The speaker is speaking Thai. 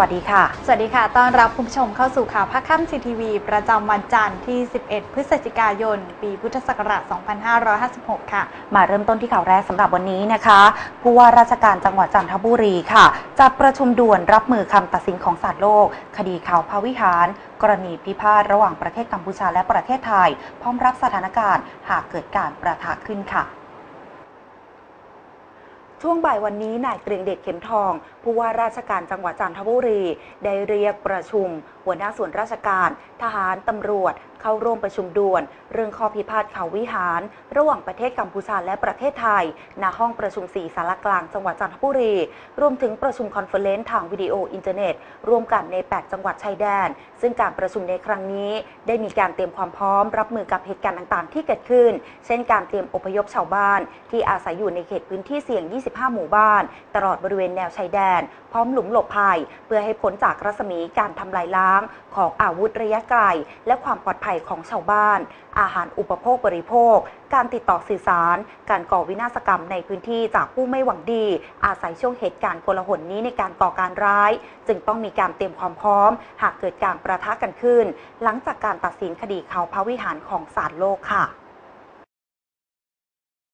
วัสดีค่ะ สวัสดีค่ะ ต้อนรับคุณผู้ชมเข้าสู่ข่าวพักค่ำซีทีวี ประจำวันจันทร์ที่ 11 พฤศจิกายน ปีพุทธศักราช 2556 ค่ะ มาเริ่มต้นที่ข่าวแรกสำหรับวันนี้นะคะ ผู้ว่าราชการจังหวัดจันทบุรีค่ะ จัดประชุมด่วนรับมือคำตัดสินของศาลโลก คดีข่าวพาวิหาร กรณีพิพาทระหว่างประเทศกัมพูชาและประเทศไทย พร้อมรับสถานการณ์ หากเกิดการประทะขึ้นค่ะ ช่วงบ่ายวันนี้นายเกรียงเดชเข็มทอง ผู้ว่าราชการจังหวัดจันทบุรี ได้เรียกประชุม หัวหน้าส่วนราชการ ทหารตำรวจเข้าร่วมประชุมด่วน เรื่องข้อพิพาทเขาวิหาร ระหว่างประเทศกัมพูชาและประเทศไทย ณ ห้องประชุมสีสารกลางจังหวัดจันทบุรี รวมถึงประชุมคอนเฟอเรนซ์ทางวิดีโออินเทอร์เน็ต ร่วมกันใน 8 จังหวัดชายแดน ซึ่งการประชุมในครั้งนี้ ได้มีการเตรียมความพร้อม รับมือกับเหตุการณ์ต่างๆ ที่เกิดขึ้น เช่น การเตรียมอพยพชาวบ้าน ที่อาศัยอยู่ในเขตพื้นที่เสี่ยง 25 หมู่บ้าน ตลอดบริเวณแนวชายแดน พร้อมหลุมหลบภัย เพื่อให้พ้นจากรัศมีการทำลายล้าง ของอาวุธระยะไกล และความปลอดภัยของชาวบ้าน อาหารอุปโภคบริโภค การติดต่อสื่อสาร การก่อวินาศกรรมในพื้นที่จากผู้ไม่หวังดี อาศัยช่วงเหตุการณ์โกลาหลนี้ในการก่อการร้าย จึงต้องมีการเตรียมความพร้อม หากเกิดการประทะกันขึ้น หลังจากการตัดสินคดีเขาพระวิหารของศาลโลกค่ะ